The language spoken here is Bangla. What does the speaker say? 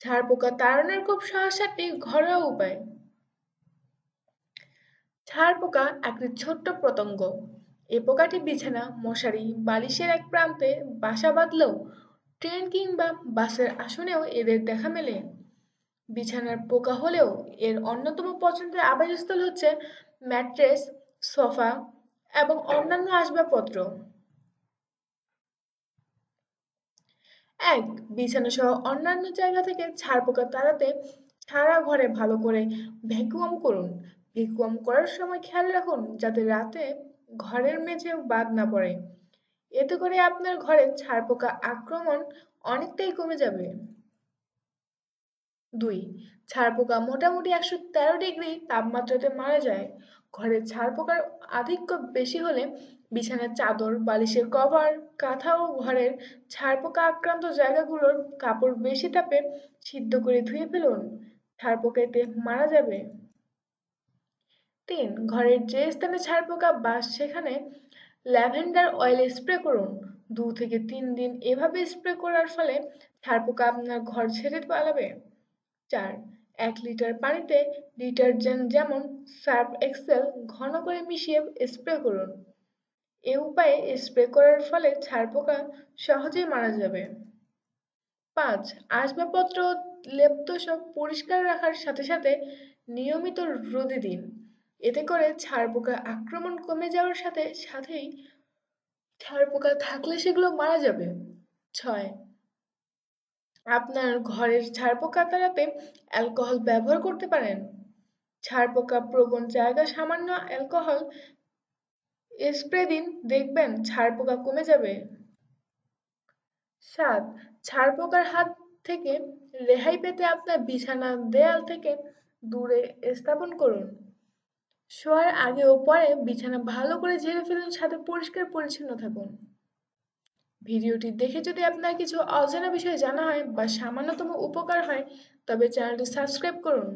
ছাড়পোকা তাড়ানোর খুব সহজ একটি ঘরোয়া উপায়। ছাড়পোকা একটি ছোট্ট পতঙ্গ এ পোকাটি বিছানা, মশারি, বালিশের এক প্রান্তে বাসা বাঁধলেও ট্রেন কিংবা বাসের আসনেও এদের দেখা মেলে। বিছানার পোকা হলেও এর অন্যতম পছন্দের আবাসস্থল হচ্ছে ম্যাট্রেস, সোফা এবং অন্যান্য আসবাবপত্র। এক বিছানা সহ অন্যান্য জায়গা থেকে ছাড় পোকা তাড়াতে সারা ঘরে ভালো করে ভ্যাকুয়াম করুন। ভ্যাকুয়াম করার সময় খেয়াল রাখুন যাতে রাতে ঘরের মেঝে বাদ না পড়ে। এতে করে আপনার ঘরে ছাড় পোকা আক্রমণ অনেকটাই কমে যাবে। দুই, ছাড় পোকা মোটামুটি একশো তেরো ডিগ্রি তাপমাত্রাতে মারা যায়। ঘরে ছাড় পোকার আধিক্য বেশি হলে বিছানার চাদর, বালিশের কভার কাঁথা ও ঘরের ছাড় পোকা আক্রান্ত জায়গাগুলোর কাপড় বেশি তাপে সিদ্ধ করে ধুয়ে ফেলুন। ছাড় পোকা এতে মারা যাবে। তিন, ঘরের যে স্থানে ছাড় পোকা বাস, সেখানে ল্যাভেন্ডার অয়েল স্প্রে করুন। দু থেকে তিন দিন এভাবে স্প্রে করার ফলে ছাড় পোকা আপনার ঘর ছেড়ে পালাবে। চার এক লিটার পানিতে ডিটারজেন্ট যেমন সার্ফ এক্সেল ঘন করে মিশিয়ে স্প্রে করুন। এ উপায়ে স্প্রে করার ফলে ছাড় পোকা সহজেই মারা যাবে। পাঁচ, আসবাবপত্র লেপতোষক পরিষ্কার রাখার সাথে সাথে নিয়মিত রোদে দিন। এতে করে ছাড় পোকা আক্রমণ কমে যাওয়ার সাথে সাথেই ছাড় পোকা থাকলে সেগুলো মারা যাবে। ছয় আপনার ঘরের ছাড় পোকা তাড়াতে অ্যালকোহল ব্যবহার করতে পারেন। ছাড় পোকা প্রবণ জায়গা সামান্য অ্যালকোহল স্প্রে দিন, দেখবেন ছাড় পোকা কমে যাবে। সাত ছাড় পোকার হাত থেকে রেহাই পেতে আপনার বিছানা দেয়াল থেকে দূরে স্থাপন করুন। শোয়ার আগে ও পরে বিছানা ভালো করে ঝেড়ে ফেলুন, সাথে পরিষ্কার পরিচ্ছন্ন থাকুন। ভিডিওটি দেখে যদি আপনার কিছু অজানা বিষয়ে জানা হয় বা সামান্যতম উপকার হয়, তবে চ্যানেলটি সাবস্ক্রাইব করুন।